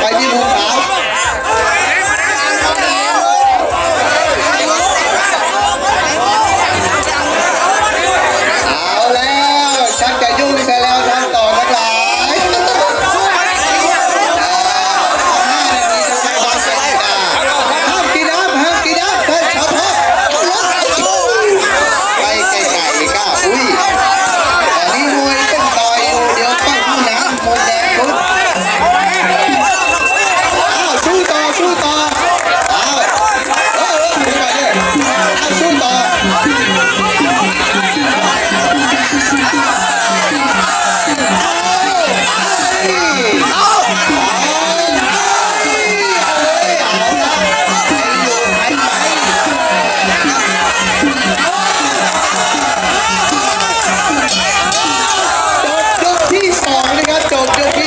ไปที่หมูป่า